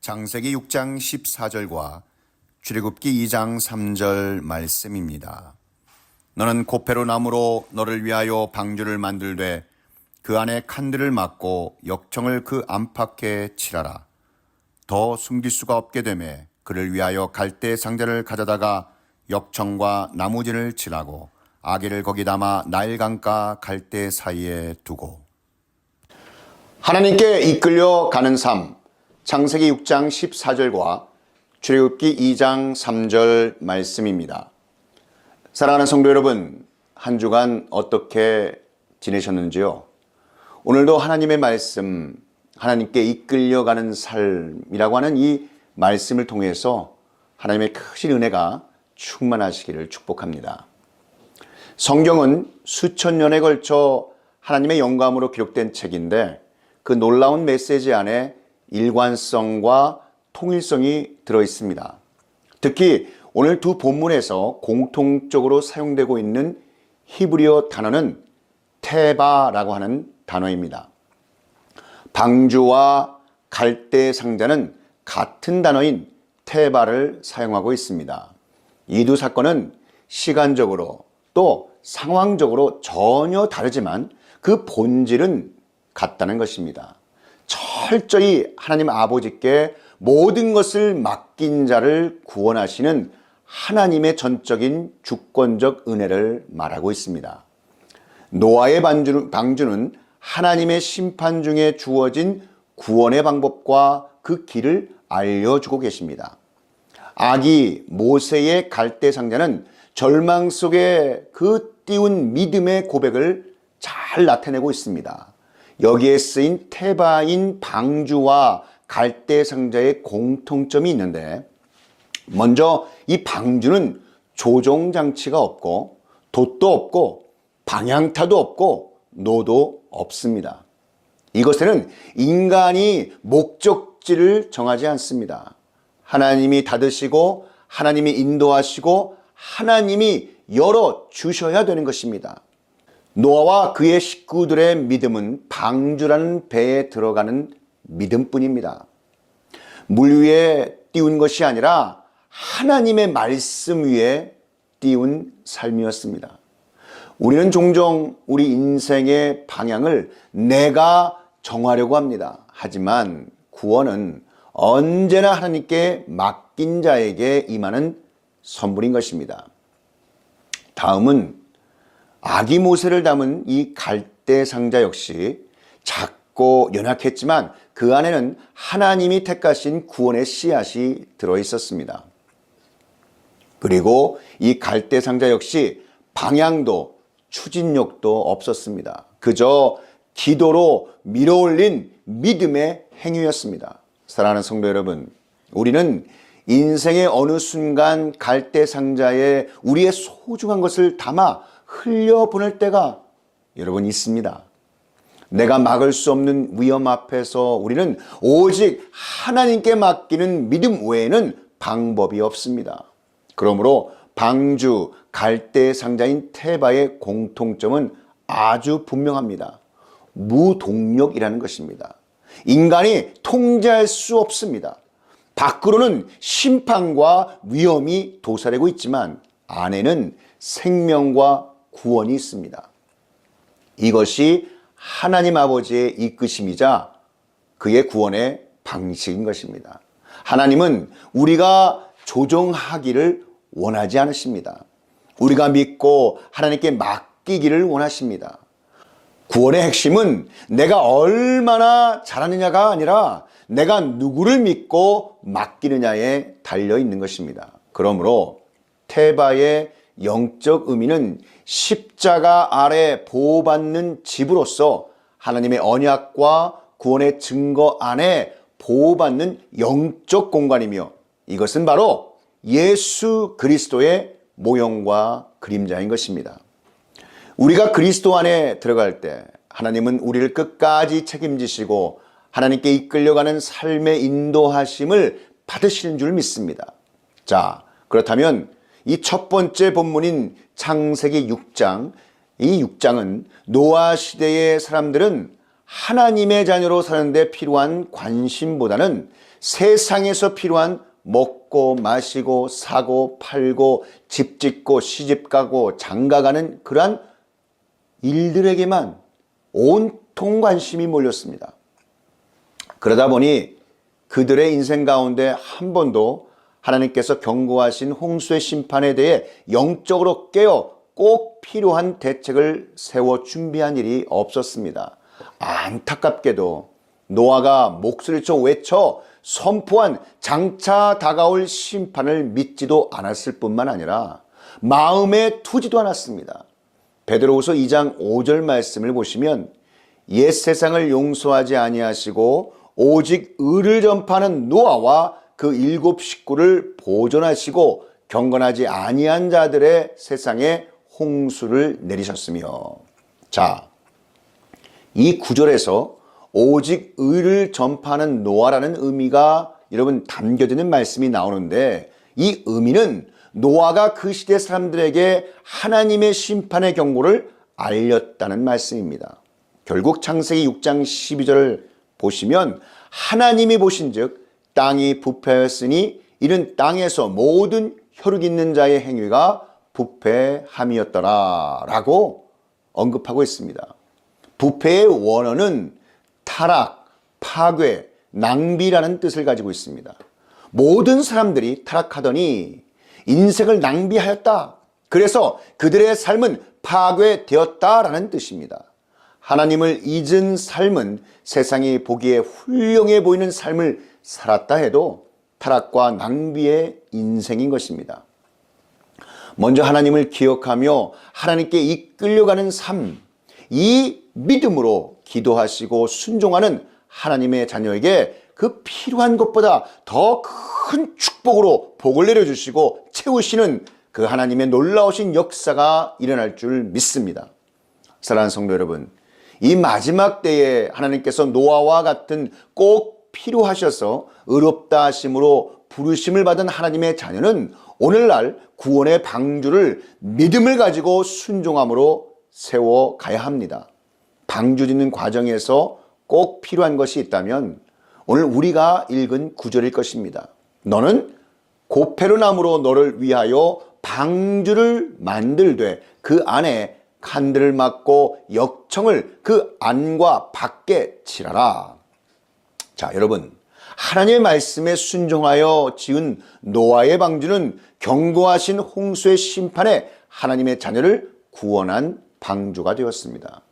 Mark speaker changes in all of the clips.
Speaker 1: 장세기 6장 14절과 출애굽기 2장 3절 말씀입니다. 너는 고페로 나무로 너를 위하여 방주를 만들되 그 안에 칸들을 막고 역청을 그 안팎에 칠하라. 더 숨길 수가 없게 되매 그를 위하여 갈대 상자를 가져다가 역청과 나무진을 칠하고 아기를 거기 담아 나일강가 갈대 사이에 두고 하나님께 이끌려 가는 삶 창세기 6장 14절과 출애굽기 2장 3절 말씀입니다. 사랑하는 성도 여러분, 한 주간 어떻게 지내셨는지요? 오늘도 하나님의 말씀, 하나님께 이끌려가는 삶이라고 하는 이 말씀을 통해서 하나님의 크신 은혜가 충만하시기를 축복합니다. 성경은 수천 년에 걸쳐 하나님의 영감으로 기록된 책인데 그 놀라운 메시지 안에 일관성과 통일성이 들어 있습니다. 특히 오늘 두 본문에서 공통적으로 사용되고 있는 히브리어 단어는 테바라고 하는 단어입니다. 방주와 갈대 상자는 같은 단어인 테바를 사용하고 있습니다. 이 두 사건은 시간적으로 또 상황적으로 전혀 다르지만 그 본질은 같다는 것입니다. 철저히 하나님 아버지께 모든 것을 맡긴 자를 구원하시는 하나님의 전적인 주권적 은혜를 말하고 있습니다. 노아의 방주는 하나님의 심판 중에 주어진 구원의 방법과 그 길을 알려주고 계십니다. 아기 모세의 갈대 상자는 절망 속에 그 띄운 믿음의 고백을 잘 나타내고 있습니다. 여기에 쓰인 테바인 방주와 갈대 상자의 공통점이 있는데 먼저 이 방주는 조종 장치가 없고 돛도 없고 방향타도 없고 노도 없습니다. 이것에는 인간이 목적지를 정하지 않습니다. 하나님이 닫으시고 하나님이 인도하시고 하나님이 열어 주셔야 되는 것입니다. 노아와 그의 식구들의 믿음은 방주라는 배에 들어가는 믿음뿐입니다. 물 위에 띄운 것이 아니라 하나님의 말씀 위에 띄운 삶이었습니다. 우리는 종종 우리 인생의 방향을 내가 정하려고 합니다. 하지만 구원은 언제나 하나님께 맡긴 자에게 임하는 선물인 것입니다. 다음은 아기 모세를 담은 이 갈대 상자 역시 작고 연약했지만 그 안에는 하나님이 택하신 구원의 씨앗이 들어 있었습니다. 그리고 이 갈대 상자 역시 방향도 추진력도 없었습니다. 그저 기도로 밀어올린 믿음의 행위였습니다. 사랑하는 성도 여러분, 우리는 인생의 어느 순간 갈대 상자에 우리의 소중한 것을 담아 흘려보낼 때가 여러분 있습니다. 내가 막을 수 없는 위험 앞에서 우리는 오직 하나님께 맡기는 믿음 외에는 방법이 없습니다. 그러므로 방주 갈대 상자인 테바의 공통점은 아주 분명합니다. 무동력이라는 것입니다. 인간이 통제할 수 없습니다. 밖으로는 심판과 위험이 도사리고 있지만 안에는 생명과 구원이 있습니다. 이것이 하나님 아버지의 이끄심이자 그의 구원의 방식인 것입니다. 하나님은 우리가 조정하기를 원하지 않으십니다. 우리가 믿고 하나님께 맡기기를 원하십니다. 구원의 핵심은 내가 얼마나 잘하느냐가 아니라 내가 누구를 믿고 맡기느냐에 달려 있는 것입니다. 그러므로 테바의 영적 의미는 십자가 아래 보호받는 집으로서 하나님의 언약과 구원의 증거 안에 보호받는 영적 공간이며 이것은 바로 예수 그리스도의 모형과 그림자인 것입니다. 우리가 그리스도 안에 들어갈 때 하나님은 우리를 끝까지 책임지시고 하나님께 이끌려가는 삶의 인도하심을 받으시는 줄 믿습니다. 자, 그렇다면 이 첫 번째 본문인 창세기 6장, 이 6장은 노아 시대의 사람들은 하나님의 자녀로 사는데 필요한 관심보다는 세상에서 필요한 먹고 마시고 사고 팔고 집 짓고 시집 가고 장가 가는 그러한 일들에게만 온통 관심이 몰렸습니다. 그러다 보니 그들의 인생 가운데 한 번도 하나님께서 경고하신 홍수의 심판에 대해 영적으로 깨어 꼭 필요한 대책을 세워 준비한 일이 없었습니다. 안타깝게도 노아가 목소리를 쳐 외쳐 선포한 장차 다가올 심판을 믿지도 않았을 뿐만 아니라 마음에 두지도 않았습니다. 베드로후서 2장 5절 말씀을 보시면 옛 세상을 용서하지 아니하시고 오직 의를 전파하는 노아와 그 일곱 식구를 보존하시고 경건하지 아니한 자들의 세상에 홍수를 내리셨으며 자, 이 구절에서 오직 의를 전파하는 노아라는 의미가 여러분 담겨지는 말씀이 나오는데 이 의미는 노아가 그 시대 사람들에게 하나님의 심판의 경고를 알렸다는 말씀입니다. 결국 창세기 6장 12절을 보시면 하나님이 보신즉 땅이 부패하였으니 이는 땅에서 모든 혈육 있는 자의 행위가 부패함이었더라 라고 언급하고 있습니다. 부패의 원어는 타락, 파괴, 낭비라는 뜻을 가지고 있습니다. 모든 사람들이 타락하더니 인생을 낭비하였다. 그래서 그들의 삶은 파괴되었다라는 뜻입니다. 하나님을 잊은 삶은 세상이 보기에 훌륭해 보이는 삶을 살았다 해도 타락과 낭비의 인생인 것입니다. 먼저 하나님을 기억하며 하나님께 이끌려가는 삶, 이 믿음으로 기도하시고 순종하는 하나님의 자녀에게 그 필요한 것보다 더 큰 축복으로 복을 내려주시고 채우시는 그 하나님의 놀라우신 역사가 일어날 줄 믿습니다. 사랑하는 성도 여러분, 이 마지막 때에 하나님께서 노아와 같은 꼭 필요하셔서 의롭다 하심으로 부르심을 받은 하나님의 자녀는 오늘날 구원의 방주를 믿음을 가지고 순종함으로 세워 가야 합니다. 방주 짓는 과정에서 꼭 필요한 것이 있다면 오늘 우리가 읽은 구절일 것입니다. 너는 고페르나무로 너를 위하여 방주를 만들되 그 안에 칸들을 막고 역청을 그 안과 밖에 칠하라. 자, 여러분. 하나님의 말씀에 순종하여 지은 노아의 방주는 경고하신 홍수의 심판에 하나님의 자녀를 구원한 방주가 되었습니다.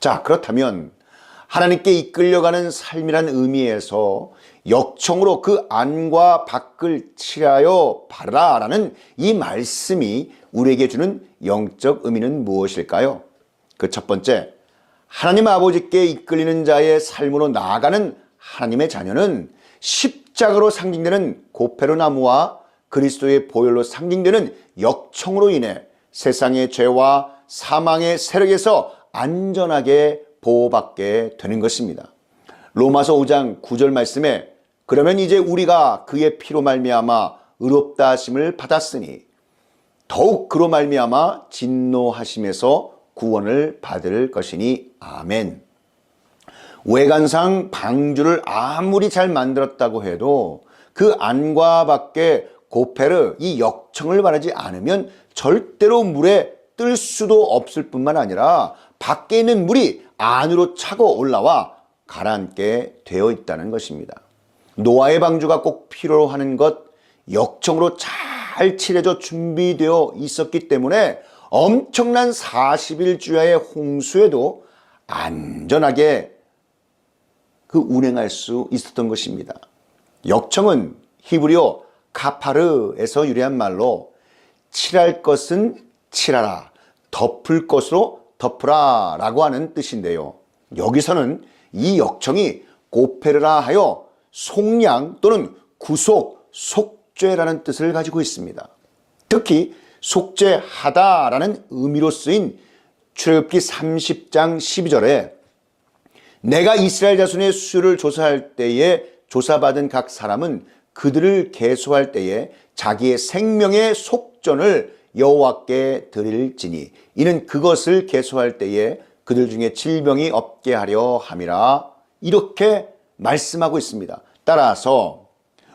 Speaker 1: 자, 그렇다면 하나님께 이끌려가는 삶이란 의미에서 역청으로 그 안과 밖을 칠하여 바라 라는 이 말씀이 우리에게 주는 영적 의미는 무엇일까요? 그 첫 번째, 하나님 아버지께 이끌리는 자의 삶으로 나아가는 하나님의 자녀는 십자가로 상징되는 고페로 나무와 그리스도의 보혈로 상징되는 역청으로 인해 세상의 죄와 사망의 세력에서 안전하게 보호받게 되는 것입니다. 로마서 5장 9절 말씀에 그러면 이제 우리가 그의 피로 말미암아 의롭다 하심을 받았으니 더욱 그로 말미암아 진노하심에서 구원을 받을 것이니 아멘. 외관상 방주를 아무리 잘 만들었다고 해도 그 안과 밖에 고페르 이 역청을 바르지 않으면 절대로 물에 뜰 수도 없을 뿐만 아니라 밖에 있는 물이 안으로 차고 올라와 가라앉게 되어 있다는 것입니다. 노아의 방주가 꼭 필요로 하는 것 역청으로 잘 칠해져 준비되어 있었기 때문에 엄청난 40일 주야의 홍수에도 안전하게 그 운행할 수 있었던 것입니다. 역청은 히브리어 카파르에서 유래한 말로 칠할 것은 칠하라, 덮을 것으로 덮으라 라고 하는 뜻인데요. 여기서는 이 역청이 고페르라 하여 속량 또는 구속, 속죄라는 뜻을 가지고 있습니다. 특히 속죄하다라는 의미로 쓰인 출애굽기 30장 12절에 내가 이스라엘 자손의 수를 조사할 때에 조사받은 각 사람은 그들을 계수할 때에 자기의 생명의 속전을 여호와께 드릴지니 이는 그것을 계수할 때에 그들 중에 질병이 없게 하려 함이라 이렇게 말씀하고 있습니다. 따라서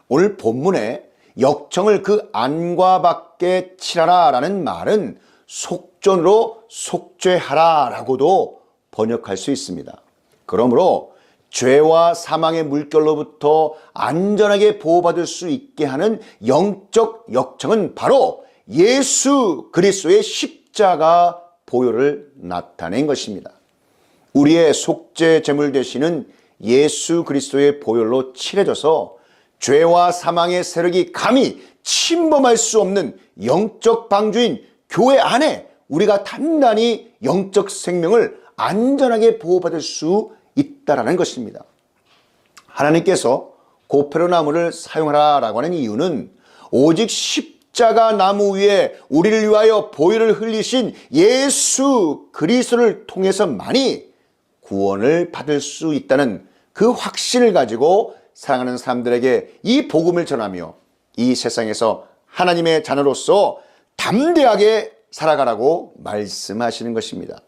Speaker 1: 오늘 본문에 역청을 그 안과 밖에 칠하라 라는 말은 속전으로 속죄하라 라고도 번역할 수 있습니다. 그러므로 죄와 사망의 물결로부터 안전하게 보호받을 수 있게 하는 영적 역청은 바로 예수 그리스도의 십자가 보혈을 나타낸 것입니다. 우리의 속죄 제물 되시는 예수 그리스도의 보혈로 칠해져서 죄와 사망의 세력이 감히 침범할 수 없는 영적 방주인 교회 안에 우리가 단단히 영적 생명을 안전하게 보호받을 수 있다라는 것입니다. 하나님께서 고페로 나무를 사용하라라고 하는 이유는 오직 십자가 나무 위에 우리를 위하여 보혈을 흘리신 예수 그리스도를 통해서만이 구원을 받을 수 있다는 그 확신을 가지고 사랑하는 사람들에게 이 복음을 전하며 이 세상에서 하나님의 자녀로서 담대하게 살아가라고 말씀하시는 것입니다.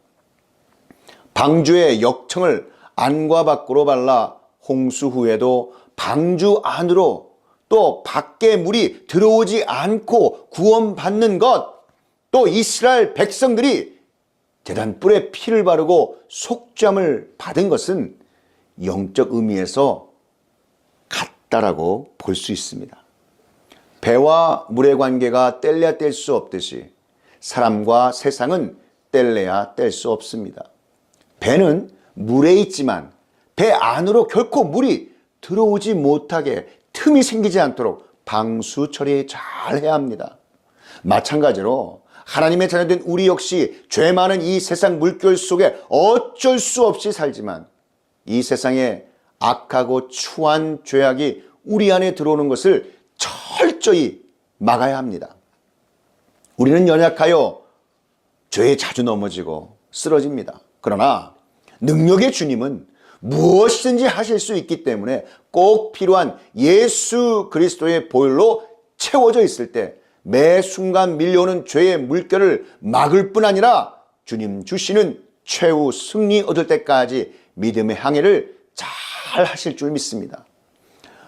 Speaker 1: 방주의 역청을 안과 밖으로 발라 홍수 후에도 방주 안으로 또 밖에 물이 들어오지 않고 구원받는 것, 또 이스라엘 백성들이 재단 뿔에 피를 바르고 속죄함을 받은 것은 영적 의미에서 같다라고 볼 수 있습니다. 배와 물의 관계가 뗄래야 뗄 수 없듯이 사람과 세상은 뗄래야 뗄 수 없습니다. 배는 물에 있지만 배 안으로 결코 물이 들어오지 못하게 틈이 생기지 않도록 방수 처리 잘 해야 합니다. 마찬가지로 하나님의 자녀된 우리 역시 죄 많은 이 세상 물결 속에 어쩔 수 없이 살지만 이 세상에 악하고 추한 죄악이 우리 안에 들어오는 것을 철저히 막아야 합니다. 우리는 연약하여 죄에 자주 넘어지고 쓰러집니다. 그러나 능력의 주님은 무엇이든지 하실 수 있기 때문에 꼭 필요한 예수 그리스도의 보혈로 채워져 있을 때 매 순간 밀려오는 죄의 물결을 막을 뿐 아니라 주님 주시는 최후 승리 얻을 때까지 믿음의 항해를 잘 하실 줄 믿습니다.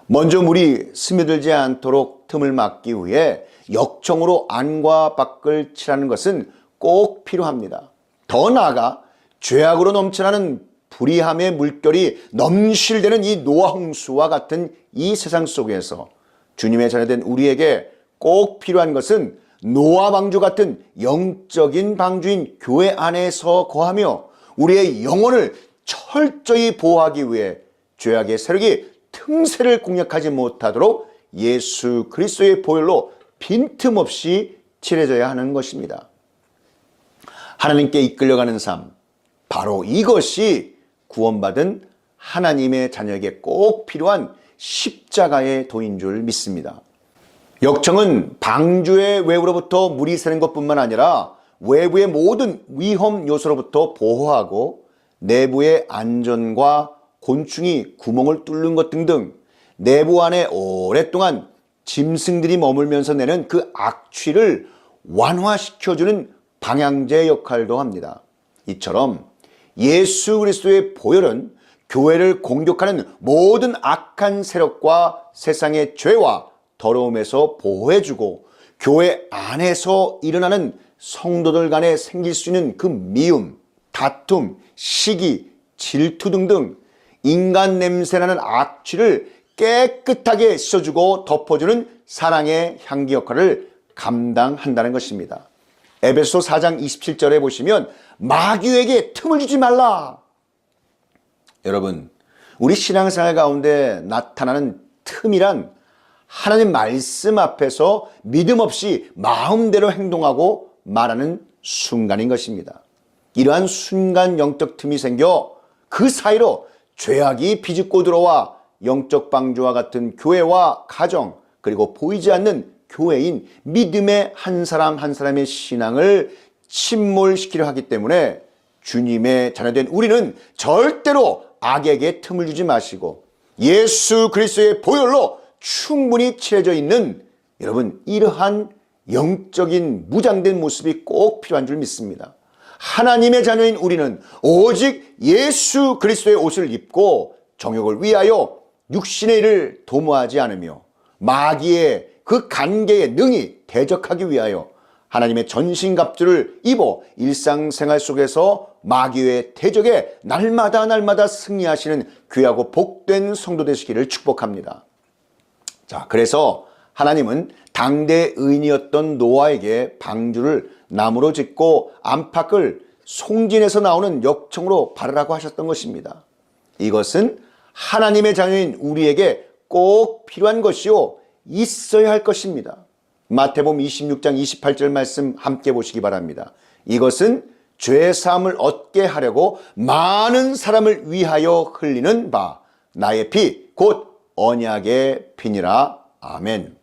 Speaker 1: 먼저 물이 스며들지 않도록 틈을 막기 위해 역청으로 안과 밖을 칠하는 것은 꼭 필요합니다. 더 나아가 죄악으로 넘쳐나는 불의함의 물결이 넘실대는 이 노아 홍수와 같은 이 세상 속에서 주님의 자녀된 우리에게 꼭 필요한 것은 노아 방주 같은 영적인 방주인 교회 안에서 거하며 우리의 영혼을 철저히 보호하기 위해 죄악의 세력이 틈새를 공략하지 못하도록 예수 그리스도의 보혈로 빈틈없이 칠해져야 하는 것입니다. 하나님께 이끌려가는 삶, 바로 이것이 구원받은 하나님의 자녀에게 꼭 필요한 십자가의 도인 줄 믿습니다. 역청은 방주의 외부로부터 물이 새는 것뿐만 아니라 외부의 모든 위험 요소로부터 보호하고 내부의 안전과 곤충이 구멍을 뚫는 것 등등 내부 안에 오랫동안 짐승들이 머물면서 내는 그 악취를 완화시켜주는 방향제 역할도 합니다. 이처럼 예수 그리스도의 보혈은 교회를 공격하는 모든 악한 세력과 세상의 죄와 더러움에서 보호해주고 교회 안에서 일어나는 성도들 간에 생길 수 있는 그 미움, 다툼, 시기, 질투 등등 인간 냄새나는 악취를 깨끗하게 씻어주고 덮어주는 사랑의 향기 역할을 감당한다는 것입니다. 에베소 4장 27절에 보시면 마귀에게 틈을 주지 말라. 여러분, 우리 신앙생활 가운데 나타나는 틈이란 하나님 말씀 앞에서 믿음 없이 마음대로 행동하고 말하는 순간인 것입니다. 이러한 순간 영적 틈이 생겨 그 사이로 죄악이 비집고 들어와 영적 방주와 같은 교회와 가정 그리고 보이지 않는 교회인 믿음의 한 사람 한 사람의 신앙을 침몰시키려 하기 때문에 주님의 자녀된 우리는 절대로 악에게 틈을 주지 마시고 예수 그리스도의 보혈로 충분히 칠해져 있는 여러분 이러한 영적인 무장된 모습이 꼭 필요한 줄 믿습니다. 하나님의 자녀인 우리는 오직 예수 그리스도의 옷을 입고 정욕을 위하여 육신의 일을 도모하지 않으며 마귀의 그 관계에 능히 대적하기 위하여 하나님의 전신갑주를 입어 일상생활 속에서 마귀의 대적에 날마다 날마다 승리하시는 귀하고 복된 성도 되시기를 축복합니다. 자, 그래서 하나님은 당대 의인이었던 노아에게 방주를 나무로 짓고 안팎을 송진에서 나오는 역청으로 바르라고 하셨던 것입니다. 이것은 하나님의 자녀인 우리에게 꼭 필요한 것이요 있어야 할 것입니다. 마태복음 26장 28절 말씀 함께 보시기 바랍니다. 이것은 죄 사함을 얻게 하려고 많은 사람을 위하여 흘리는 바 나의 피 곧 언약의 피니라 아멘.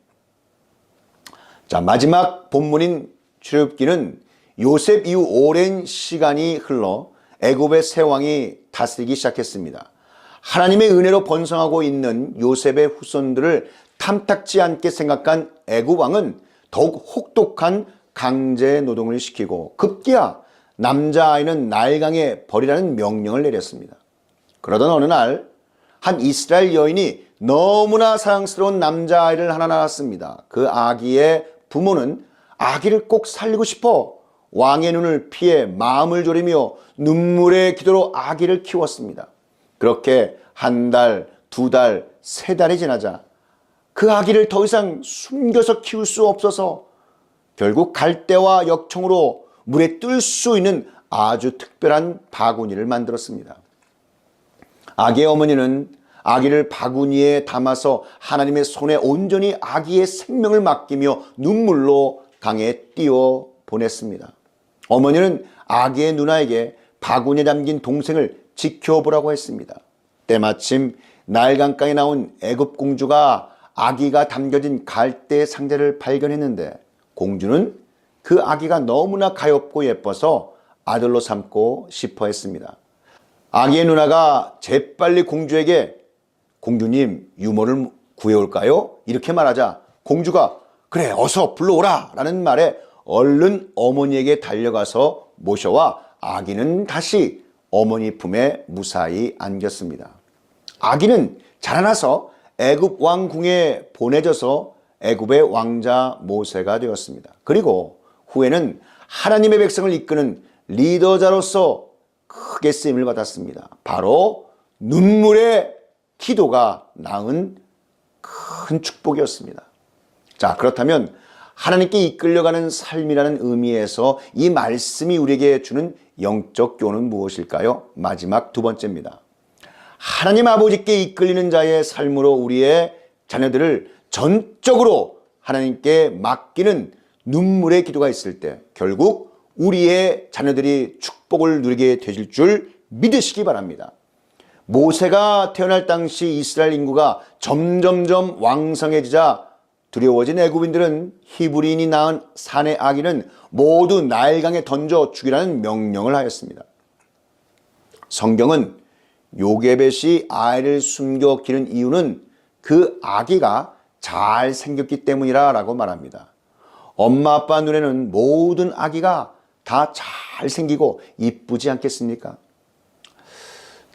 Speaker 1: 자 마지막 본문인 출애굽기는 요셉 이후 오랜 시간이 흘러 애굽의 새 왕이 다스리기 시작했습니다. 하나님의 은혜로 번성하고 있는 요셉의 후손들을 탐탁지 않게 생각한 애굽 왕은 더욱 혹독한 강제 노동을 시키고 급기야 남자아이는 나일강에 버리라는 명령을 내렸습니다. 그러던 어느 날 한 이스라엘 여인이 너무나 사랑스러운 남자아이를 하나 낳았습니다. 그 아기의 부모는 아기를 꼭 살리고 싶어 왕의 눈을 피해 마음을 졸이며 눈물의 기도로 아기를 키웠습니다. 그렇게 한 달, 두 달, 세 달이 지나자 그 아기를 더 이상 숨겨서 키울 수 없어서 결국 갈대와 역청으로 물에 뜰 수 있는 아주 특별한 바구니를 만들었습니다. 아기의 어머니는 아기를 바구니에 담아서 하나님의 손에 온전히 아기의 생명을 맡기며 눈물로 강에 띄워 보냈습니다. 어머니는 아기의 누나에게 바구니에 담긴 동생을 지켜보라고 했습니다. 때마침 나일강가에 나온 애굽 공주가 아기가 담겨진 갈대 상자를 발견했는데 공주는 그 아기가 너무나 가엾고 예뻐서 아들로 삼고 싶어 했습니다. 아기의 누나가 재빨리 공주에게 공주님 유모를 구해올까요? 이렇게 말하자 공주가 그래 어서 불러오라 라는 말에 얼른 어머니에게 달려가서 모셔와 아기는 다시 어머니 품에 무사히 안겼습니다. 아기는 자라나서 애굽 왕궁에 보내져서 애굽의 왕자 모세가 되었습니다. 그리고 후에는 하나님의 백성을 이끄는 리더자로서 크게 쓰임을 받았습니다. 바로 눈물의 기도가 낳은 큰 축복이었습니다. 자, 그렇다면 하나님께 이끌려가는 삶이라는 의미에서 이 말씀이 우리에게 주는 영적 교훈은 무엇일까요? 마지막 두 번째입니다. 하나님 아버지께 이끌리는 자의 삶으로 우리의 자녀들을 전적으로 하나님께 맡기는 눈물의 기도가 있을 때 결국 우리의 자녀들이 축복을 누리게 되실 줄 믿으시기 바랍니다. 모세가 태어날 당시 이스라엘 인구가 점점점 왕성해지자 두려워진 애굽인들은 히브리인이 낳은 사내 아기는 모두 나일강에 던져 죽이라는 명령을 하였습니다. 성경은 요게벳이 아이를 숨겨 기른 이유는 그 아기가 잘 생겼기 때문이라 라고 말합니다. 엄마 아빠 눈에는 모든 아기가 다 잘 생기고 이쁘지 않겠습니까?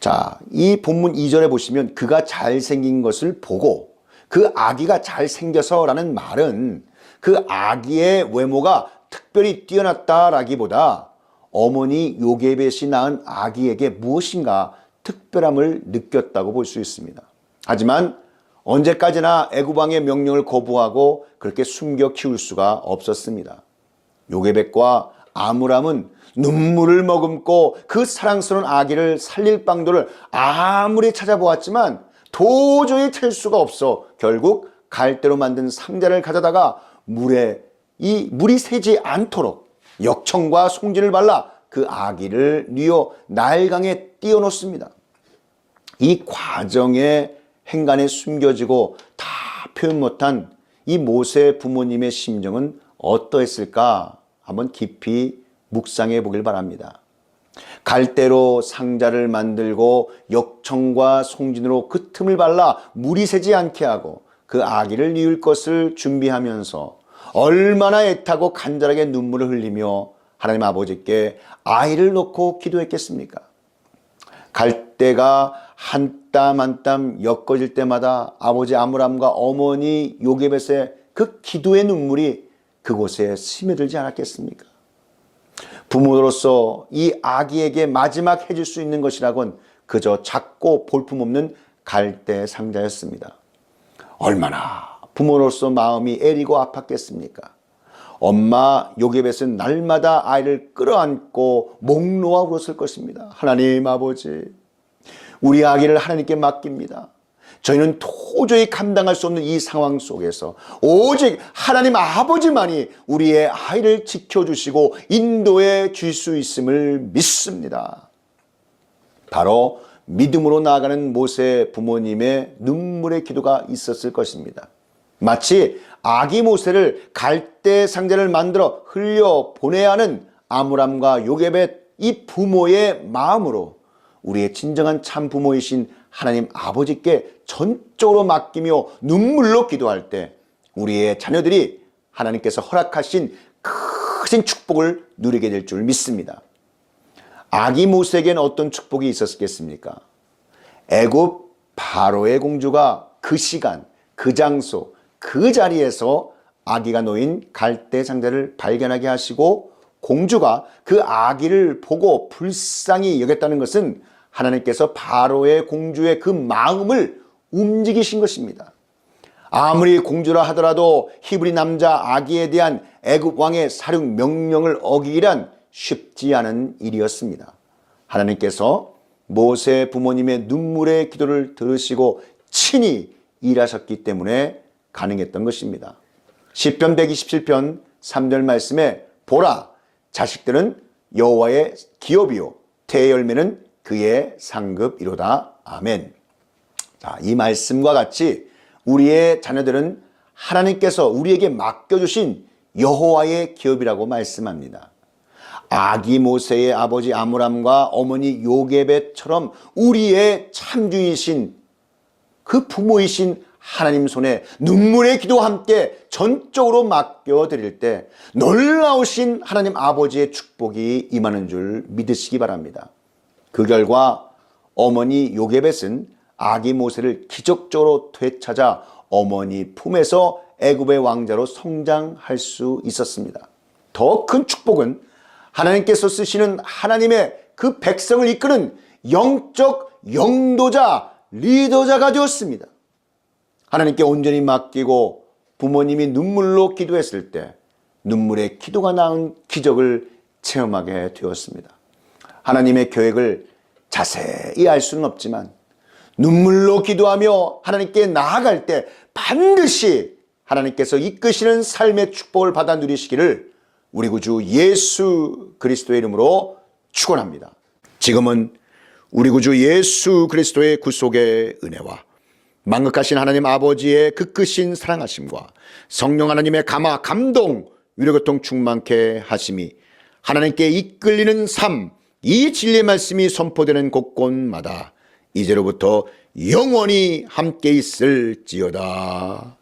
Speaker 1: 자, 이 본문 2절에 보시면 그가 잘 생긴 것을 보고 그 아기가 잘 생겨서 라는 말은 그 아기의 외모가 특별히 뛰어났다라기보다 어머니 요게벳이 낳은 아기에게 무엇인가 특별함을 느꼈다고 볼 수 있습니다. 하지만 언제까지나 애굽왕의 명령을 거부하고 그렇게 숨겨 키울 수가 없었습니다. 요게벳과 아므람은 눈물을 머금고 그 사랑스러운 아기를 살릴 방도를 아무리 찾아보았지만 도저히 찾을 수가 없어 결국 갈대로 만든 상자를 가져다가 물에 이 물이 새지 않도록 역청과 송진을 발라 그 아기를 뉘어 나일강에 띄워놓습니다. 이 과정에 행간에 숨겨지고 다 표현 못한 이 모세 부모님의 심정은 어떠했을까 한번 깊이 묵상해 보길 바랍니다. 갈대로 상자를 만들고 역청과 송진으로 그 틈을 발라 물이 새지 않게 하고 그 아기를 뉘을 것을 준비하면서 얼마나 애타고 간절하게 눈물을 흘리며 하나님 아버지께 아이를 놓고 기도했겠습니까? 갈, 갈대가 한 땀 한 땀 엮어질 때마다 아버지 아므람과 어머니 요게벳의 그 기도의 눈물이 그곳에 스며들지 않았겠습니까? 부모로서 이 아기에게 마지막 해줄 수 있는 것이라곤 그저 작고 볼품없는 갈대 상자였습니다. 얼마나 부모로서 마음이 애리고 아팠겠습니까? 엄마 요게벳은 날마다 아이를 끌어안고 목 놓아 울었을 것입니다. 하나님 아버지, 우리 아기를 하나님께 맡깁니다. 저희는 도저히 감당할 수 없는 이 상황 속에서 오직 하나님 아버지만이 우리의 아이를 지켜주시고 인도해 줄 수 있음을 믿습니다. 바로 믿음으로 나아가는 모세 부모님의 눈물의 기도가 있었을 것입니다. 마치 아기 모세를 갈대 상자를 만들어 흘려 보내야 하는 아므람과 요게벳 이 부모의 마음으로 우리의 진정한 참 부모이신 하나님 아버지께 전적으로 맡기며 눈물로 기도할 때 우리의 자녀들이 하나님께서 허락하신 크신 축복을 누리게 될 줄 믿습니다. 아기 모세에게는 어떤 축복이 있었겠습니까? 애굽 바로의 공주가 그 시간, 그 장소, 그 자리에서 아기가 놓인 갈대 상자를 발견하게 하시고 공주가 그 아기를 보고 불쌍히 여겼다는 것은 하나님께서 바로의 공주의 그 마음을 움직이신 것입니다. 아무리 공주라 하더라도 히브리 남자 아기에 대한 애굽 왕의 사륙 명령을 어기기란 쉽지 않은 일이었습니다. 하나님께서 모세 부모님의 눈물의 기도를 들으시고 친히 일하셨기 때문에 가능했던 것입니다. 시편 127편 3절 말씀에 보라 자식들은 여호와의 기업이요 태의 열매는 그의 상급이로다. 아멘. 자, 이 말씀과 같이 우리의 자녀들은 하나님께서 우리에게 맡겨주신 여호와의 기업이라고 말씀합니다. 아기 모세의 아버지 아므람과 어머니 요게벳처럼 우리의 참주이신 그 부모이신 하나님 손에 눈물의 기도와 함께 전적으로 맡겨드릴 때 놀라우신 하나님 아버지의 축복이 임하는 줄 믿으시기 바랍니다. 그 결과 어머니 요게벳은 아기 모세를 기적적으로 되찾아 어머니 품에서 애굽의 왕자로 성장할 수 있었습니다. 더 큰 축복은 하나님께서 쓰시는 하나님의 그 백성을 이끄는 영적 영도자, 리더자가 되었습니다. 하나님께 온전히 맡기고 부모님이 눈물로 기도했을 때 눈물의 기도가 낳은 기적을 체험하게 되었습니다. 하나님의 계획을 자세히 알 수는 없지만 눈물로 기도하며 하나님께 나아갈 때 반드시 하나님께서 이끄시는 삶의 축복을 받아 누리시기를 우리 구주 예수 그리스도의 이름으로 축원합니다. 지금은 우리 구주 예수 그리스도의 구속의 은혜와 망극하신 하나님 아버지의 그 크신 사랑하심과 성령 하나님의 감화 감동 위로교통 충만케 하심이 하나님께 이끌리는 삶 이 진리의 말씀이 선포되는 곳곳마다 이제로부터 영원히 함께 있을지어다.